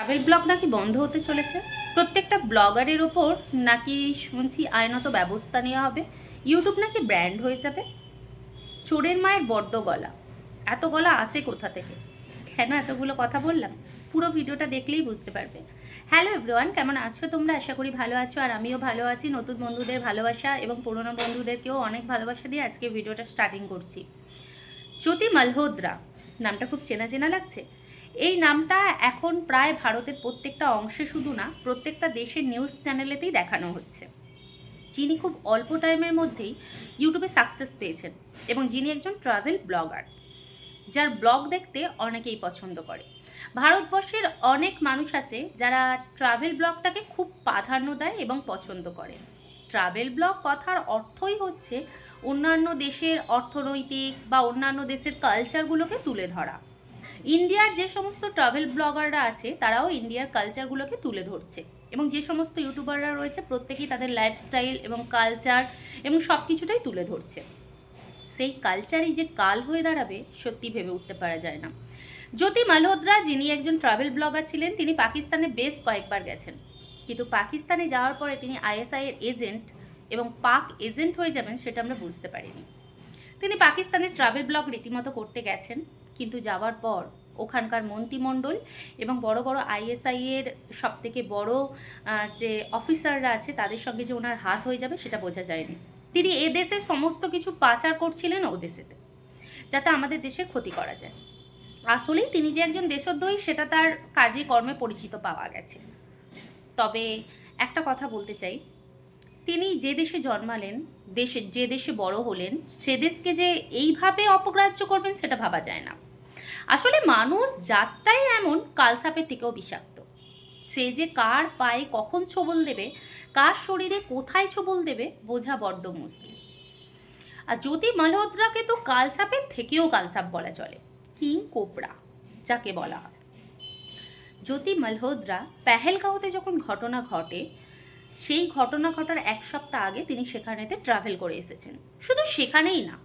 Travel blog নাকি বন্ধ হতে চলেছে? প্রত্যেকটা ব্লগারের ওপর নাকি শুনছি আইনত ব্যবস্থা নেওয়া হবে? ইউটিউব নাকি ব্র্যান্ড হয়ে যাবে? চোরের মায়ের বড্ড গলা। এত গলা আসে কোথা থেকে? কেন এতগুলো কথা বললাম? পুরো ভিডিওটা দেখলেই বুঝতে পারবে। হ্যালো এভরিওয়ান কেমন আছো তোমরা? আশা করি ভালো আছো আর আমিও ভালো আছি। নতুন বন্ধুদের ভালোবাসা এবং পুরনো বন্ধুদেরকেও অনেক ভালোবাসা দিয়ে আজকে ভিডিওটা স্টার্টিং করছি। জ্যোতি মালহোদ্রা নামটা খুব চেনা চেনা লাগছে? এই নামটা এখন প্রায় ভারতের প্রত্যেকটা অংশে শুধু না, প্রত্যেকটা দেশের নিউজ চ্যানেলেতেই দেখানো হচ্ছে। যিনি খুব অল্প টাইমের মধ্যেই ইউটিউবে সাকসেস পেয়েছেন এবং যিনি একজন ট্রাভেল ব্লগার যার ব্লগ দেখতে অনেকেই পছন্দ করে। ভারতবর্ষের অনেক মানুষ আছে যারা ট্রাভেল ব্লগটাকে খুব প্রাধান্য দেয় এবং পছন্দ করে। ট্রাভেল ব্লগ কথার অর্থই হচ্ছে অন্যান্য দেশের অর্থনৈতিক বা অন্যান্য দেশের কালচারগুলোকে তুলে ধরা। ইন্ডিয়ার যে সমস্ত ট্রাভেল ব্লগাররা আছে, তারাও ইন্ডিয়ার কালচারগুলোকে তুলে ধরছে। এবং যে সমস্ত ইউটিউবাররা রয়েছে, প্রত্যেকেই তাদের লাইফস্টাইল এবং কালচার এবং সব কিছুটাই তুলে ধরছে। সেই কালচারই যে কাল হয়ে দাঁড়াবে, সত্যি ভেবে উঠতে পারা যায় না। জ্যোতি মালহোত্রা, যিনি একজন ট্রাভেল ব্লগার ছিলেন, তিনি পাকিস্তানে বেশ কয়েকবার গেছেন। কিন্তু পাকিস্তানে যাওয়ার পরে তিনি আইএসআই এর এজেন্ট এবং পাক এজেন্ট হয়ে যাবেন, সেটা আমরা বুঝতে পারিনি। তিনি পাকিস্তানের ট্রাভেল ব্লগ রীতিমতো করতে গেছেন। কিন্তু যাওয়ার পর ওখানকার মন্ত্রিমণ্ডল এবং বড় বড় আইএসআই এর সব থেকে বড় যে অফিসাররা আছে তাদের সঙ্গে যে ওনার হাত হয়ে যাবে সেটা বোঝা যায়নি। তিনি এ দেশের সমস্ত কিছু পাচার করছিলেন ও দেশেতে, যাতে আমাদের দেশের ক্ষতি করা যায়। আসলেই তিনি যে একজন দেশদ্রোহী সেটা তার কাজে কর্মে পরিচিত পাওয়া গেছে। তবে একটা কথা বলতে চাই তিনি যে দেশে জন্মালেন, দেশে, যে দেশে বড় হলেন, সে দেশকে যে এইভাবে অপগ্রাহ্য করবেন সেটা ভাবা যায় না। আসলে মানুষ জাতটাই এমন কালসাপের থেকেও বিষাক্ত। সে যে কার পায়ে কখন ছবল দেবে, কার শরীরে কোথায় ছবল দেবে, বোঝা বড্ড মুশকিল। আর জ্যোতি মালহোত্রাকে তো কালসাপের থেকেও কালসাপ বলা চলে, কিং কোবরা, যাকে বলা হয়। জ্যোতি মালহোত্রা পেহেলগাঁওতে যখন ঘটনা ঘটে সেই ঘটনা ঘটার এক সপ্তাহ আগে তিনি সেখানেতে ট্রাভেল করে এসেছেন। শুধু সেখানেই না,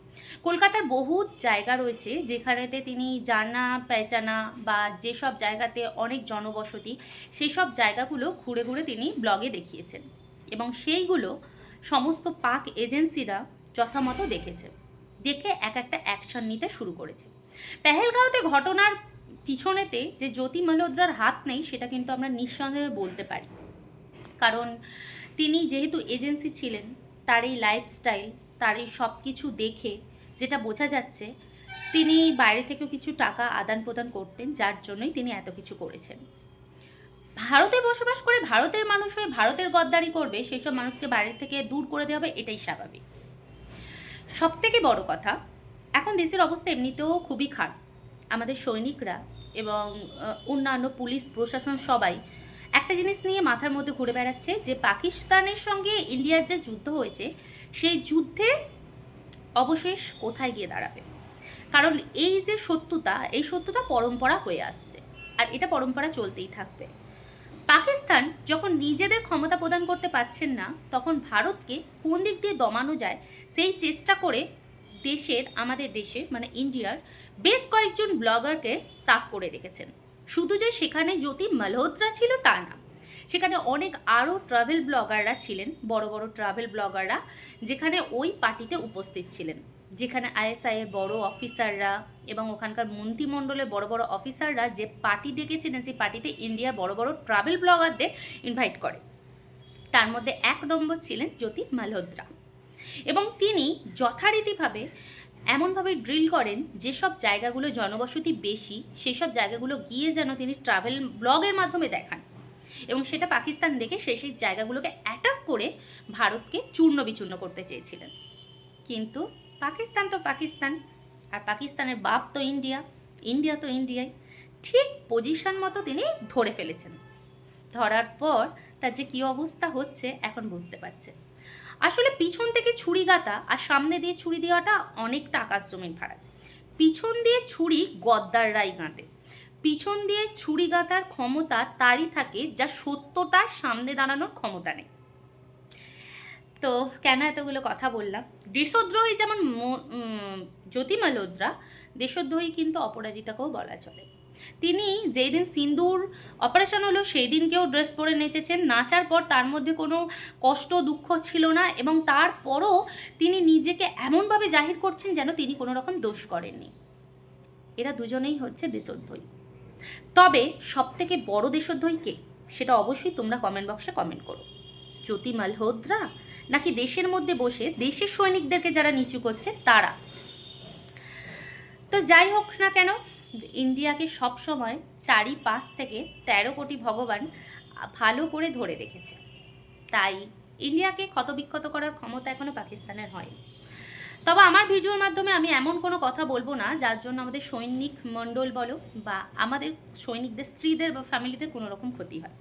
কলকাতার বহু জায়গা রয়েছে যেখানেতে তিনি জানা, পেচানা বা যেসব জায়গাতে অনেক জনবসতি সেই সব জায়গাগুলো ঘুরে ঘুরে তিনি ব্লগে দেখিয়েছেন এবং সেইগুলো সমস্ত পাক এজেন্সিরা যথামতো দেখেছে। দেখে এক একটা অ্যাকশন নিতে শুরু করেছে। পেহেলগাঁওতে ঘটনার পিছনেতে যে জ্যোতি মালহোত্রার হাত নেই, সেটা কিন্তু আমরা নিঃসন্দেহে বলতে পারি। কারণ তিনি যেহেতু এজেন্সি ছিলেন, তার এই লাইফস্টাইল তার এই সব কিছু দেখে যেটা বোঝা যাচ্ছে, তিনি বাইরে থেকেও কিছু টাকা আদান প্রদান করতেন, যার জন্যই তিনি এত কিছু করেছেন। ভারতে বসবাস করে ভারতের মানুষ হয়ে ভারতের গদ্দারি করবে সেই সব মানুষকে বাইরে থেকে দূর করে দেওয়া হবে, এটাই স্বাভাবিক। সব থেকে বড় কথা, এখন দেশের অবস্থা এমনিতেও খুবই খারাপ। আমাদের সৈনিকরা এবং অন্যান্য পুলিশ প্রশাসন সবাই একটা জিনিস নিয়ে মাথার মধ্যে ঘুরে বেড়াচ্ছে যে পাকিস্তানের সঙ্গে ইন্ডিয়ার যে যুদ্ধ হয়েছে, সেই যুদ্ধে অবশেষ কোথায় গিয়ে দাঁড়াবে? কারণ এই যে সত্যতা, এই সত্যতা পরম্পরা হয়ে আসছে আর এটা পরম্পরা চলতেই থাকবে। পাকিস্তান যখন নিজেদের ক্ষমতা প্রদান করতে পারছেন না, তখন ভারতকে কোন দিক দিয়ে দমানো যায়, সেই চেষ্টা করে দেশের, আমাদের দেশে মানে ইন্ডিয়ার বেশ কয়েকজন ব্লগারকে তাক করে রেখেছেন। শুধু যে সেখানে জ্যোতি মালহোত্রা ছিল তা না, সেখানে অনেক আরও ট্রাভেল ব্লগাররা ছিলেন, বড় বড় ট্রাভেল ব্লগাররা যেখানে ওই পার্টিতে উপস্থিত ছিলেন। যেখানে আইএসআই এর বড় অফিসাররা এবং ওখানকার মন্ত্রিমণ্ডলের বড় বড় অফিসাররা যে পার্টি ডেকেছিলেন সেই পার্টিতে ইন্ডিয়ার বড় বড় ট্রাভেল ব্লগারদের ইনভাইট করে। তার মধ্যে এক নম্বর ছিলেন জ্যোতি মালহোত্রা। এবং তিনি যথারীতিভাবে এমনভাবে ড্রিল করেন যেসব জায়গাগুলো জনবসতি বেশি সেই সব জায়গাগুলো গিয়ে যেন তিনি ট্রাভেল ব্লগের মাধ্যমে দেখান। এবং সেটা পাকিস্তান দেখে সেই সেই জায়গাগুলোকে অ্যাটাক করে ভারতকে চূর্ণ বিচূর্ণ করতে চেয়েছিলেন। কিন্তু পাকিস্তান তো পাকিস্তান, আর পাকিস্তানের বাপ তো ইন্ডিয়া ইন্ডিয়া তো ইন্ডিয়ায় ঠিক পজিশন মতো তিনি ধরে ফেলেছেন। ধরার পর তার যে কী অবস্থা হচ্ছে এখন বুঝতে পারছে আসলে পিছন থেকে ছুরি গাতা আর সামনে দিয়ে ছুরি দেওয়াটা অনেকটা আকাশ জমিন ফারাক পিছন দিয়ে ছুরি গদ্দাররাই গাঁতে পিছন দিয়ে ছুরি গাঁথার ক্ষমতা তারই থাকে যা সত্যতার সামনে দাঁড়ানোর ক্ষমতা নেই। তো কেন এতগুলো কথা বললাম? দেশদ্রোহী যেমন ম- উম, জ্যোতি মালহোত্রা দেশদ্রোহী কিন্তু অপরাজিতাকেও বলা চলে। তিনি যেই দিন সিন্দুর অপারেশন হলো সেই দিনকেও ড্রেস পরে নেচেছেন। নাচার পর তার মধ্যে কোনো কষ্ট, দুঃখ ছিল না এবং তারপরও তিনি নিজেকে এমনভাবে জাহির করছেন যেন তিনি কোনো রকম দোষ করেননি। এরা দুজনেই হচ্ছে দেশোদ্ধ্যয়ী তবে সব থেকে বড় দেশোদ্ধ্যয়ী কে? সেটা অবশ্যই তোমরা কমেন্ট বক্সে কমেন্ট করো। জ্যোতি মালহোত্রা নাকি দেশের মধ্যে বসে দেশের সৈনিকদেরকে যারা নিচু করছে, তারা? তো যাই হোক না কেন, ইন্ডিয়াকে সব সময় চারি পাঁচ থেকে তেরো কোটি ভগবান ভালো করে ধরে রেখেছে। তাই ইন্ডিয়াকে ক্ষতবিক্ষত করার ক্ষমতা এখনও পাকিস্তানের হয়নি। তবে আমার ভিডিওর মাধ্যমে আমি এমন কোনো কথা বলব না, যার জন্য আমাদের সৈনিক মণ্ডল বলো বা আমাদের সৈনিকদের, স্ত্রীদের বা ফ্যামিলিদের কোনো রকম ক্ষতি হয়।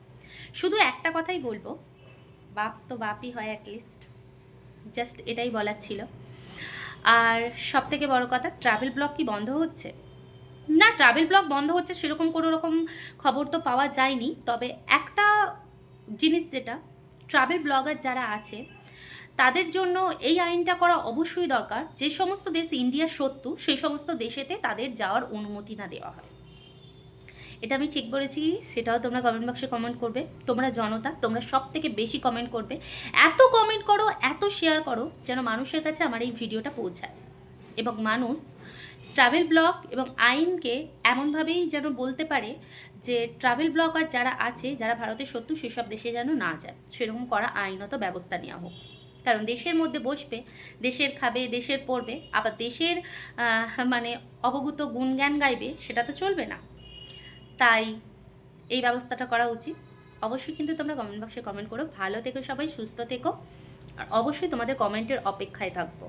শুধু একটা কথাই বলব, বাপ তো বাপই হয় অ্যাটলিস্ট জাস্ট এটাই বলার ছিল। আর সব থেকে বড় কথা ট্রাভেল ব্লগ কি বন্ধ হচ্ছে? না ট্রাভেল ব্লগ বন্ধ হচ্ছে সেরকম কোনো রকম খবর তো পাওয়া যায়নি, তবে একটা জিনিস যেটা ট্রাভেল ব্লগার যারা আছে, তাদের জন্য এই আইনটা করা অবশ্যই দরকার, যে সমস্ত দেশ ইন্ডিয়ার শত্রু, সেই সমস্ত দেশেতে তাদের যাওয়ার অনুমতি না দেওয়া হয়। এটা আমি ঠিক বলেছি, সেটাও তোমরা কমেন্ট বক্সে কমেন্ট করবে। তোমরা জনতা, তোমরা সব থেকে বেশি কমেন্ট করবে। এত কমেন্ট করো, এত শেয়ার করো, যেন মানুষের কাছে আমার এই ভিডিওটা পৌঁছায়। এবং মানুষ ট্রাভেল ব্লগ এবং আইনকে এমনভাবেই যেন বলতে পারে যে ট্রাভেল ব্লগার যারা আছে, যারা ভারতের শত্রু, সেসব দেশে যেন না যায়। সেরকম করা আইনত ব্যবস্থা নেওয়া হোক। কারণ দেশের মধ্যে বসবে, দেশের খাবে, দেশের পড়বে, আবার দেশের মানে অবগত গুণজ্ঞান গাইবে, সেটা তো চলবে না। তাই এই ব্যবস্থাটা করা উচিত। অবশ্যই কিন্তু তোমরা কমেন্ট বক্সে কমেন্ট করো। ভালো থেকো সবাই, সুস্থ থেকো। আর অবশ্যই তোমাদের কমেন্টের অপেক্ষায় থাকব।